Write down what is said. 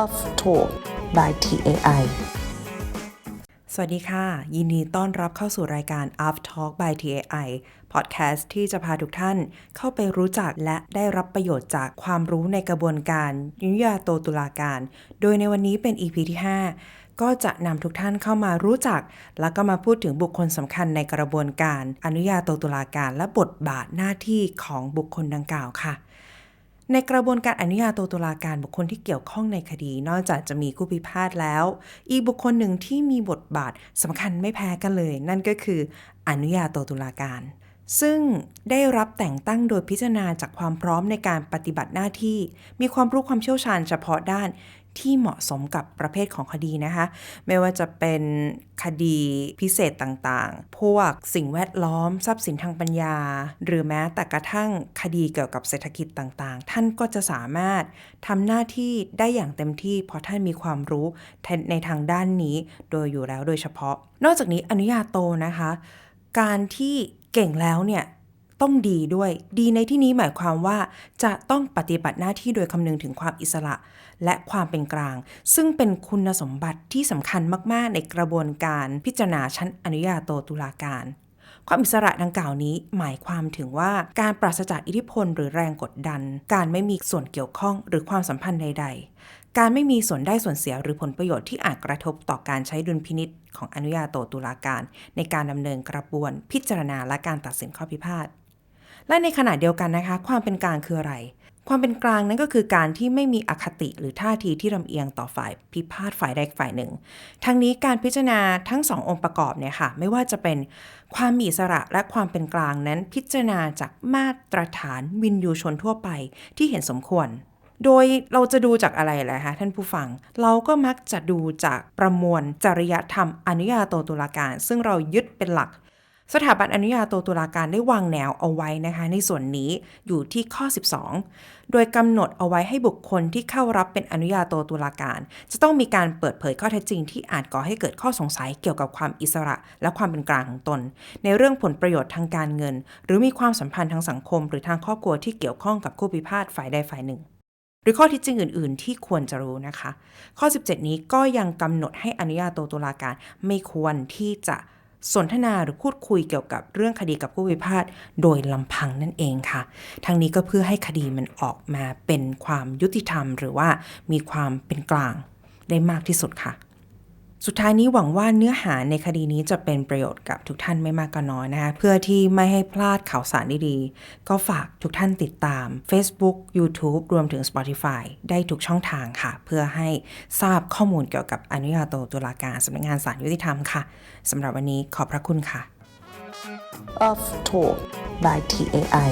of Talk by TAI สวัสดีค่ะ ยินดีต้อนรับเข้าสู่รายการ Up Talk by TAI Podcast ที่จะพาทุกท่านเข้าไปรู้จักและได้รับประโยชน์จากความรู้ในกระบวนการยุญาโตตุลาการ โดยในวันนี้เป็น EP ที่ 5 ก็จะนำทุกท่านเข้ามารู้จัก แล้วก็มาพูดถึงบุคคลสำคัญในกระบวนการอนุญาโตตุลาการ และบทบาทหน้าที่ของบุคคลดังกล่าวค่ะ ในกระบวนการอนุญาโตตุลาการบุคคลที่เกี่ยวข้องในคดี นอกจากจะมีผู้พิพาทแล้ว อีกบุคคลหนึ่งที่มีบทบาทสำคัญไม่แพ้กันเลย นั่นก็คืออนุญาโตตุลาการ ซึ่งได้รับแต่งตั้งโดยพิจารณาจากความพร้อมในการปฏิบัติหน้าที่ มีความรู้ความเชี่ยวชาญเฉพาะด้านที่เหมาะสมกับประเภทของคดีนะคะ ไม่ว่าจะเป็นคดีพิเศษต่างๆ พวกสิ่งแวดล้อม ทรัพย์สินทางปัญญา หรือแม้แต่กระทั่งคดีเกี่ยวกับเศรษฐกิจต่างๆ ท่านก็จะสามารถทำหน้าที่ได้อย่างเต็มที่ เพราะท่านมีความรู้ในทางด้านนี้โดยอยู่แล้วโดยเฉพาะ นอกจากนี้อนุญาโตนะคะ การที่ เก่งแล้วเนี่ยต้องดีด้วย ดีในที่นี้หมายความว่าจะต้องปฏิบัติหน้าที่โดยคำนึงถึงความอิสระ และความเป็นกลาง ซึ่งเป็นคุณสมบัติที่สำคัญมาก ๆ ในกระบวนการพิจารณาชั้นอนุญาโตตุลาการ ความอิสระดังกล่าวนี้หมายความถึงว่าการปราศจากอิทธิพลหรือแรงกดดัน การไม่มีส่วนเกี่ยวข้องหรือความสัมพันธ์ใด ๆ การไม่มีส่วนได้ส่วนเสียหรือผลประโยชน์ที่อาจกระทบต่อการใช้ดุลพินิษของอนุญาโตตุลาการ ในการดำเนินกระบวน พิจารณาและการตัดสินข้อพิพาทและในขณะเดียวกันนะคะ ความเป็นกลางคืออะไร ความเป็นกลางนั้นก็คือการที่ไม่มีอคติหรือท่าทีที่ลำเอียงต่อฝ่ายพิพาทฝ่ายใดฝ่ายหนึ่ง ทั้งนี้การพิจารณาทั้งสององค์ประกอบเนี่ยค่ะ ไม่ว่าจะเป็นความมีอิสระและความเป็นกลางนั้นพิจารณาจากมาตรฐานวินยูชนทั่วไปที่เห็นสมควร โดยเราจะดูจากอะไรแหละคะท่านผู้ฟัง เราก็มักจะดูจากประมวลจริยธรรมอนุญาโตตุลาการ ซึ่งเรายึดเป็นหลัก สถาบันอนุญาโตตุลาการได้วางแนวเอาไว้นะคะในส่วนนี้อยู่ที่ข้อ 12 โดยกำหนดเอาไว้ให้บุคคลที่เข้ารับเป็นอนุญาโตตุลาการ จะต้องมีการเปิดเผยข้อเท็จจริงที่อาจก่อให้เกิดข้อสงสัยเกี่ยวกับความอิสระ และความเป็นกลางของตน ในเรื่องผลประโยชน์ทางการเงิน หรือมีความสัมพันธ์ทางสังคม หรือทางครอบครัวที่เกี่ยวข้องกับคู่พิพาทฝ่ายใดฝ่ายหนึ่งหรือข้อเที่จริงอื่น ๆ ที่ควรจะรู้นะคะ ข้อ 17 นี้ก็ยังกำหนดให้อนุญาโตตุลาการไม่ควรที่จะ สนทนาหรือพูดคุยเกี่ยวกับเรื่องคดีกับผู้พิพาทโดยลำพังนั่นเองค่ะ ทั้งนี้ก็เพื่อให้คดีมันออกมาเป็นความยุติธรรม หรือว่ามีความเป็นกลางได้มากที่สุดค่ะ สุดท้ายนี้หวังว่าเนื้อหาในคดีนี้จะเป็นประโยชน์กับทุกท่านไม่มากก็น้อยนะคะ เพื่อที่ไม่ให้พลาดข่าวสารดีๆ ก็ฝากทุกท่านติดตาม Facebook YouTube รวมถึง Spotify ได้ทุกช่องทางค่ะ เพื่อให้ทราบข้อมูลเกี่ยวกับอนุญาโตตุลาการสำนักงานศาลยุติธรรมค่ะสำหรับวันนี้ขอบพระคุณค่ะ of Talk by TAI